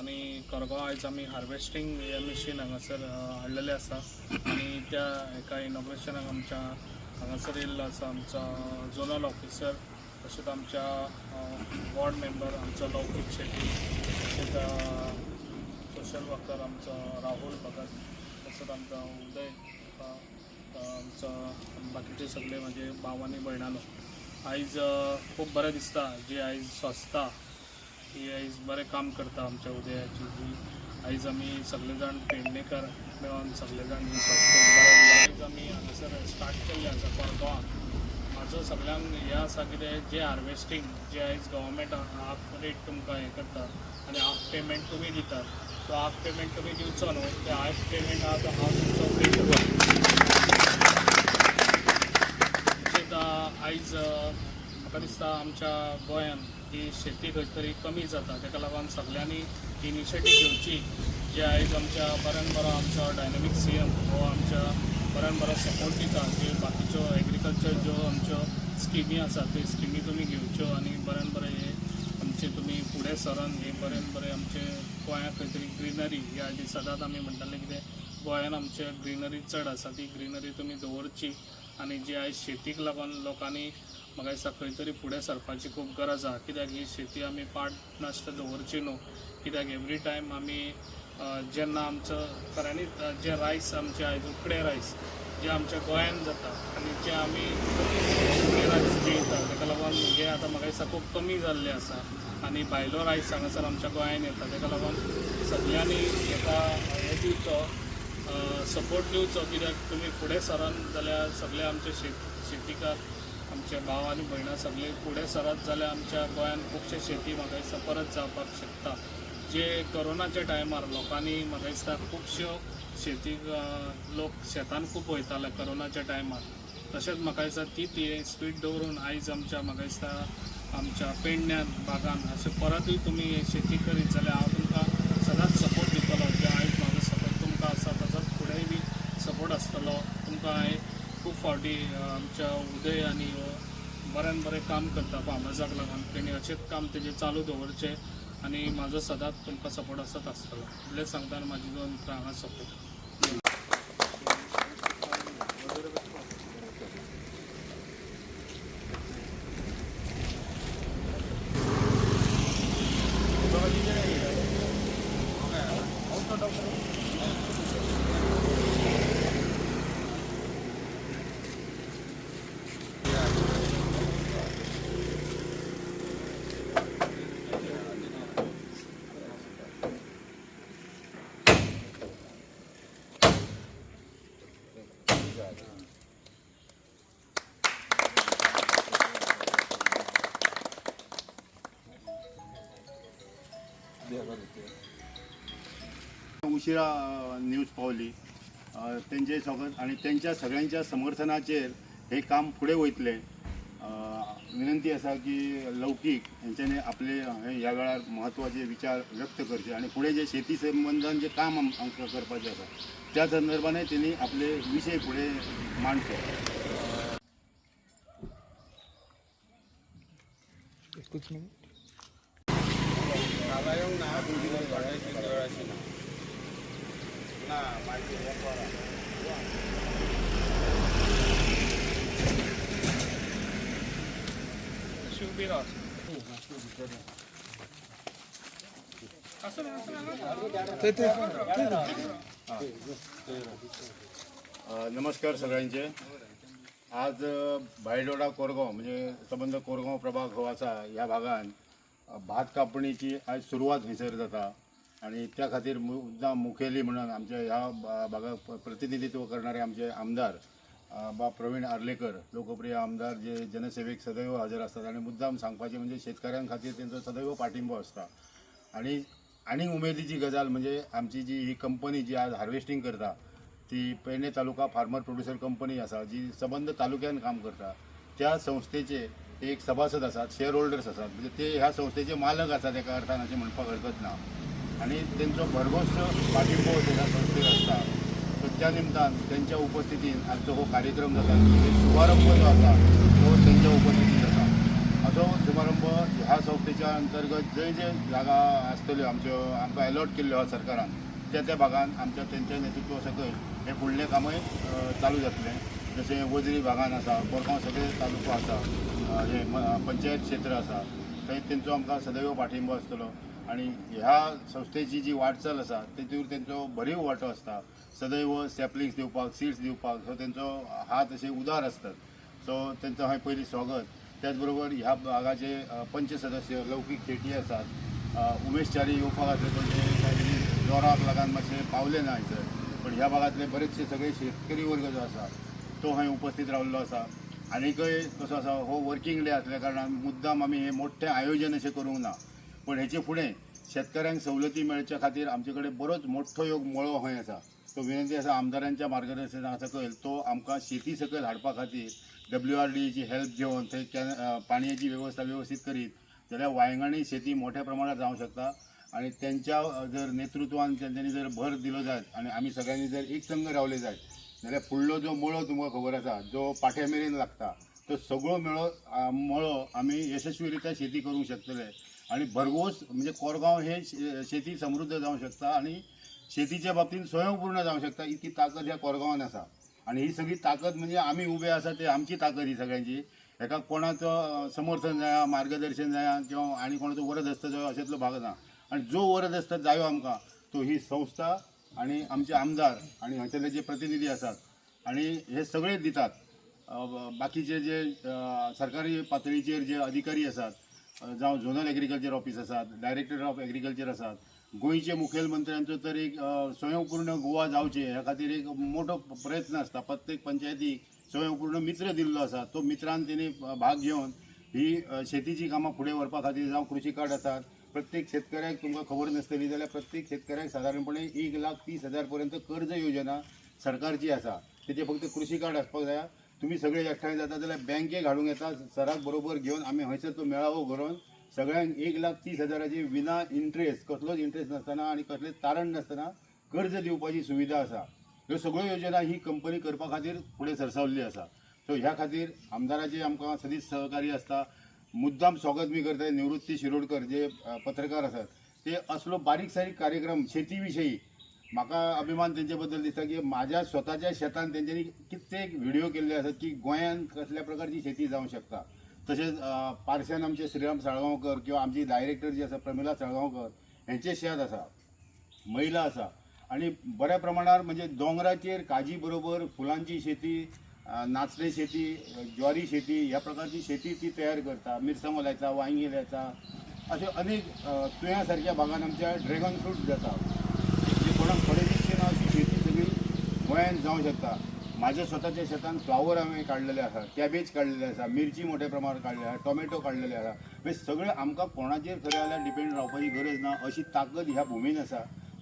आनी कोरगांव आयज आमी हार्वेस्टींग हे मशीन हांगासर हाडलेलें आसा. आनी त्या एका इनॉग्रेशनाक आमच्या हांगासर येयल्लो आसा आमचो झोनल ऑफिसर तशेंच आमच्या वॉर्ड मेंबर आमचो लौकीक शेट्टी तशेंच सोशल वर्कर आमचो राहुल भगत. तसोच आमचो उदय आमचो बाकीचे सगळे म्हाजे भाव आनी भयणानो आयज खूब बरें दिसता. जी आयज स्वस्ता ही आयज बरें काम करता आमच्या उदयाची. जी आयज आमी सगळे जाण पेडणेकार मेळोन सगळे जाण ही आयज आमी हांगासर स्टार्ट केल्लें आसा कोरगांवां म्हाजो सगळ्यांक हें आसा कितें जें हार्वेस्टींग जें आयज गव्हर्मेंट हाफ रेट तुमकां हें करता आनी हाफ पेमेंट तुमी दितात तो हाफ पेमेंट तुमी दिवचो न्हू ते हाफ पेमेंट आहा तो हांव तुमचो पे करता आयज म्हाका दिसता आमच्या गोंयांत ही शेती खंय तरी कमी जाता ताका लागून सगळ्यांनी इनिशिएटीव घेवची जे आयज आमच्या बऱ्यान बरो आमचो डायनॅमीक सी एम हो आमच्या बऱ्यान बरो सपोर्ट दिता जे बाकीच्यो एग्रीकल्चर ज्यो आमच्यो स्किमी आसा त्यो स्किमी तुमी घेवच्यो आनी बऱ्यान बरें हे आमचे तुमी फुडें सरन हे बरें बरें आमचे गोंयांत खंय तरी ग्रिनरी ह्या आयज सदांच आमी म्हणटाले कितें गोंयान आमचे ग्रिनरी चड आसा ती ग्रिनरी तुमी दवरची आनी जी आयज शेतीक लागून लोकांनी म्हाका दिसता खंय तरी फुडें सरपाची खूब गरज आहा. कित्याक ही शेती आमी पाड नाश्त दवरची न्हू कित्याक एवरी टायम आमी जेन्ना आमचो खऱ्यांनी जे रायस आमचे आयज उकडे रायस जे आमच्या गोंयांत जाता आनी जे आमी उकडे रायस जेयता ताका लागून हे आतां म्हाका दिसता खूब कमी जाल्ले आसा आनी भायलो रायस हांगासर आमच्या गोंयान येता ताका लागून सगळ्यांनी हेका हे दिवचो सपोर्ट दिवचो. कित्याक तुमी फुडें सरान जाल्यार सगळे आमचे शेत शेतीकार आमचे भाव आनी भयणां सगळे फुडें सरत जाल्यार आमच्या गोंयांत खुबशे शेती म्हाका दिसता परत जावपाक शकता. जे कोरोनाच्या टायमार लोकांनी म्हाका दिसता खुबश्यो शेतीक लोक शेतान खूब वयताले कोरोनाच्या टायमार तशेंच म्हाका दिसता तीच हे स्पीड दवरून आयज आमच्या म्हाका दिसता आमच्या पेडण्यान बागान अशें परतूय तुमी शेती करीत जाल्यार हांव तुमकां सदांच सपोर्ट दितलो जे आयज म्हाजो सपोर्ट तुमकां आसा तसोच फुडेंय बी सपोर्ट आसतलो तुमकां हांवें खूब फावटी आमच्या उदय आनी बऱ्यान बरें काम करता फार्मर्साक लागून तेणी अशेंच काम तेजें चालू दवरचें आनी म्हाजो सदांच तुमकां सपोर्ट आसत आसतलो इतलें सांगता म्हाजी दोन मित्रां हांगा सपोर्ट उशिरा न्यूज पावली. त्यांचे तेंचे आणि त्यांच्या सगळ्यांच्या समर्थनाचेर हे काम फुडें वयतलें. विनंती आसा की लौकीक यांच्याने आपले ह्या वेळार म्हत्वाचे विचार व्यक्त करचे आणि पुढे जे शेती संबंधान जे काम आमकां करपाचें आसा त्या संदर्भाने त्यांनी आपले विषय पुढे मांडचे शिवबी राव अ, नमस्कार सगळ्यांचे. आज भायडोडा कोरगांव म्हणजे संबंध कोरगांव प्रभाग हो आसा ह्या भागान भात कापणीची आज सुरवात हयसर जाता आणि त्या खातीर मुद्दा मुखेली म्हणून आमच्या ह्या भा- भागाक प्रतिनिधित्व करणारे आमचे आमदार बा प्रवीण आर्लेकर लोकप्रिय आमदार जे जनसेवेक सदैव हजर असतात आणि मुद्दाम सांगपाचे म्हणजे शेतकऱ्यां खातीर तेंचो सदैव पाठिंबो असता आणि आणि उमेदीची गजाल म्हणजे आमची जी ही कंपनी जी आज हार्वेस्टिंग करता ती Pedne taluka farmer producer company आसा जी सबंद तालुक्यान काम करता त्या संस्थेचे एक सभासद आसात शेअर होल्डर्स आसात म्हणजे ते ह्या संस्थेचे मालक असतात एका अर्थान अशें म्हणपाक हरकत ना. आणि त्यांचो भरघोस पाठिंबो ह्या संस्थेक आसता त्या निमतान त्यांच्या उपस्थितीन आजचो हो कार्यक्रम जाता शुभारंभ जो आसा तो त्यांच्या उपस्थितीत जाता असो शुभारंभ ह्या संस्थेच्या अंतर्गत जंय जे जागा आसतल्यो आमच्यो आमकां अलॉट केल्ल्यो आहा सरकारान त्या त्या भागान आमच्या त्यांच्या नेतृत्वा सकयल हे फुडलें कामय चालू जातलें. जशें वजरी भागान आसा कोरगांव सगळे तालुको आसा हे पंचायत क्षेत्र आसा थंय तेंचो आमकां सदैव पाठिंबो आसतलो आणि ह्या संस्थेची जी वाटचाल आसा तेतूर त्यांचो भरीव वांटो आसता सदैव सॅपलिंग्स दिवपाक सीड्स दिवपाक सो तेंचो हात असे उदार आसतात सो तेंचो हांवें पयलीं स्वागत. त्याच बरोबर ह्या भागाचे पंच सदस्य लौकीक शेटी आसात उमेश चारी येवपा खातीर जोराक लागून मातशे पावले ना हांयसर पण ह्या भागातले बरेचशे सगळे शेतकरी वर्ग जो आसा तो हांवें उपस्थित रावल्लो आसा आनीकय कसो आसा हो वर्किंग डे आसल्या कारणान मुद्दाम आमी हे मोठे आयोजन अशें करूंक ना. पण हेचे फुडें शेतकऱ्यांक सवलती मेळच्या खातीर आमचे कडेन बरोच मोठो योग मळो खंय आसा तो विनंती आसा आमदारांच्या मार्गदर्शना सकयल तो आमकां शेती सकयल हाडपा खातीर डब्ल्यू आर डीची हेल्प घेवन थंय कॅन अ, पाणयाची वेवस्था व्यवस्थीत करीत जाल्यार वांयगणी शेती मोठ्या प्रमाणात जावंक शकता. आणि त्यांच्या जर नेतृत्वान त्यांच्यानी जर भर दिलो जायत आणि आमी सगळ्यांनी जर एक संघ रावले जात जाल्यार फुडलो जो मळो तुमकां खबर आसा जो पाठ्या मेरेन लागता तो सगळो मेळो मळो आमी यशस्वीरित्या शेती करूंक शकतले. आणि भरघोस म्हणजे कोरगांव हे शेती समृद्ध जावंक शकता आणि शेतीच्या बाबतीत स्वयंपूर्ण जावंक शकता. इतकी ताकद ह्या कोरगांवान आसा आणि ही सगळी ताकद म्हणजे आमी उबे आसा ते आमची ताकद ही सगळ्यांची. हेका कोणाचो समर्थन जाया मार्गदर्शन जाया किंवा आनी कोणाचो वरदस्त जायो अशेंतलो भाग ना आणि जो वरदस्त जायो आमकां तो ही संस्था आणि आमचे आमदार आणि हांगसरले जे प्रतिनिधी आसात आणि हे सगळे दितात. बाकीचे जे सरकारी पातळीचेर जे अधिकारी आसात जावं झोनल एग्रीकल्चर ऑफिस आसात डायरेक्टर ऑफ एग्रीकल्चर आसात गोंयचे मुखेलमंत्र्यांचो तर एक स्वयंपूर्ण गोवा जावचे ह्या खातीर एक मोठो प्रयत्न आसता प्रत्येक पंचायतीक स्वयंपूर्ण मित्र दिल्लो आसा तो मित्रान तेणी भाग घेवन ही शेतीची कामां फुडें व्हरपा खातीर जावं कृशी कार्ड आसात प्रत्येक शेतकऱ्याक तुमकां खबर नासतली जाल्यार प्रत्येक शेतकऱ्याक सादारणपणे एक लाख तीस हजार पर्यंत कर्ज योजना सरकारची आसा तेचे फक्त कृशी कार्ड आसपाक जाय तुम्ही सगळे एकठांय जाता जाल्यार बँकेक घालूंक येता. सराक बरोबर घेवन आमी हयसर तो मेळावो करून सगळ्यांक एक लाख तीस हजाराची विना इंट्रेस्ट कसलोच इंट्रेस्ट नासतना आनी कसलेंच तारण नासतना कर्ज दिवपाची सुविधा आसा ह्यो सगळ्यो योजना ही कंपनी करपा खातीर फुडें सरसावल्ली आसा सो ह्या खातीर आमदाराचे आमकां सदीच सहकार्य आसता मुद्दाम स्वागत बी करतात निवृत्ती शिरोडकर जे पत्रकार आसात ते असलो बारीक सारीक कार्यक्रम शेती विशयी म्हाका अभिमान तेंचे बद्दल दिसता की माझ्या स्वताच्या शेतान तेंच्यांनी कित्येक व्हिडिओ केल्ले आसात की गोंयांत कसल्या प्रकारची शेती जावंक शकता. तशेंच पार्श्यान आमचे श्रीराम साळगांवकर किंवा आमची डायरेक्टर जी आसा प्रमिला साळगांवकर हेंचें शेत आसा महिला आसा. आणि बऱ्या प्रमाणात म्हणजे डोंगराचेर काजी बरोबर फुलांची शेती नाचणे शेती ज्वारी शेती ह्या प्रकारची शेती ती तयार करता. मिरसांगो लायता वांगी लायता अशे अनेक अ, तुया सारख्या भागान आमच्या ड्रॅगन फ्रूट जाता जे कोणाक फळे दिसचे ना अशी शेती सगळी गोंयांत जावंक शकता. माझ्या स्वतःच्या शेतान फ्लावर हांवें काडलेले आसा कॅबेज काडलेले आसा मिरची मोठ्या प्रमाणात काडलेली आसा टोमॅटो काडलेले आसा म्हणजे सगळें आमकां कोणाचेर खरें जाल्यार डिपेंड रावपाची गरज ना अशी ताकद ह्या भुमीन आसा.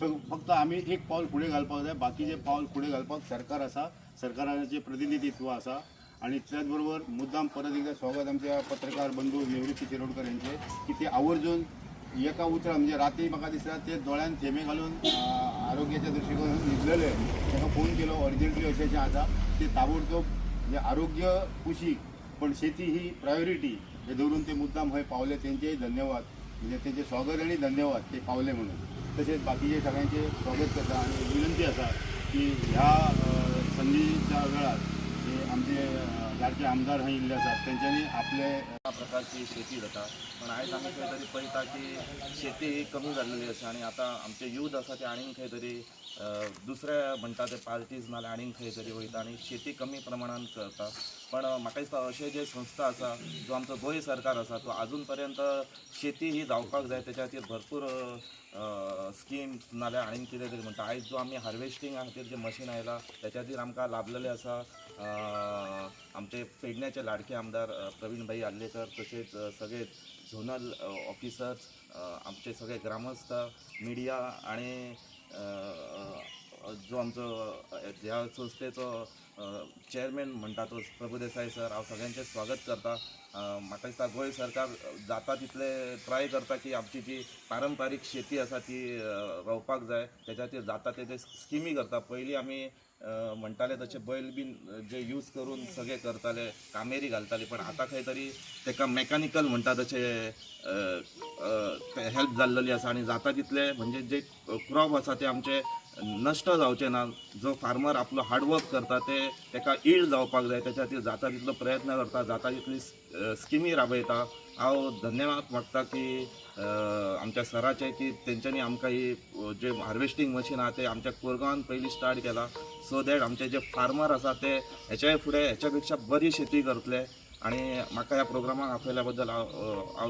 सो फक्त आमी एक पावल फुडें घालपाक जाय बाकीचे पावल फुडें घालपाक सरकार आसा सरकाराचे प्रतिनिधित्व आसा. आणि त्याच बरोबर मुद्दाम परत एकदा स्वागत आमच्या पत्रकार बंधू निवृत्ती शिरोडकर यांचे की ते आवर्जून एका उतरा म्हणजे रात्री म्हाका दिसता ते दोळ्यान थेंबे घालून आरोग्याच्या आरोग्याच्या दृश्टीकोनातून न्हिदलेले ताका फोन केलो अर्जंटली अशें जें आसा ते ताबडतोब म्हणजे आरोग्य कुशीक पण शेती ही प्रायोरिटी हे धरून ते मुद्दाम खंय पावले तेंचेय धन्यवाद. म्हणजे तेंचे स्वागत आणि धन्यवाद ते पावले म्हणून. तसेच बाकीचे सगळ्यांचे स्वागत करता आणि विनंती आसा की ह्या संधीच्या वेळार जे आमचे अं, लाडके आमदार हांगा इल्ले आसात तेंच्यांनी आपले या प्रकारची शेती जाता पण आयज आमी खंय तरी पळयता की शेती ही कमी जाल्लेली आसा आनी आतां आमचे यूथ आसा ते आनीक खंय तरी दुसरे म्हणटा ते पार्टीज नाल्यार आनीक खंय तरी वयता आनी शेती कमी प्रमाणान करता पण म्हाका दिसता अशे जे संस्था आसा जो आमचो गोंय सरकार आसा तो आजून पर्यंत शेती ही जावपाक जाय तेच्या खातीर भरपूर स्कीम नाल्यार आनीक कितें तरी म्हणटा आयज जो आमी हार्वेस्टिंगा खातीर जे मशीन आयला तेच्या खातीर आमकां लाभलेले आसा आमचे पेडण्याचे लाडके आमदार प्रवीणभाई आल्लेकर तसेच सगळे झोनल ऑफिसर्स आमचे सगळे ग्रामस्थ मिडिया आणि जो आमचो ह्या संस्थेचो चेअरमॅन म्हणटा तो प्रभुदेसाय सर हांव सगळ्यांचें स्वागत करता. म्हाका दिसता गोंय सरकार जाता तितले ट्राय करता की आमची जी पारंपारीक शेती आसा ती रोवपाक जाय. तेच्या खातीर जाता ते स्किमी करता. पयलीं आमी म्हणटाले तशें बैल बीन जे यूज करून सगळे करताले कामेरी घालताले. पण आतां खंय तरी तेका मॅकॅनिकल म्हणटा तशें हेल्प जाल्लेली आसा आनी जाता तितले म्हणजे जे क्रॉप आसा ते आमचे नश्ट जावचे ना जो फार्मर आपलो हार्डवर्क करता ते तेका इल्ड जावपाक जाय त्याच्या खातीर जाता तितलो प्रयत्न करता जाता तितली स्किमी राबयता. हांव धन्यवाद मागता की आमच्या सराचे की तेंच्यांनी आमकां ही जे हार्वेस्टिंग मशीन आहा ते आमच्या कोरगांवान पयलीं स्टार्ट केला. सो दॅट आमचे जे फार्मर आसा ते हेच्याय फुडें हेच्या पेक्षा बरी शेती करतले. आणि म्हाका ह्या प्रोग्रामाक आपयल्या बद्दल हांव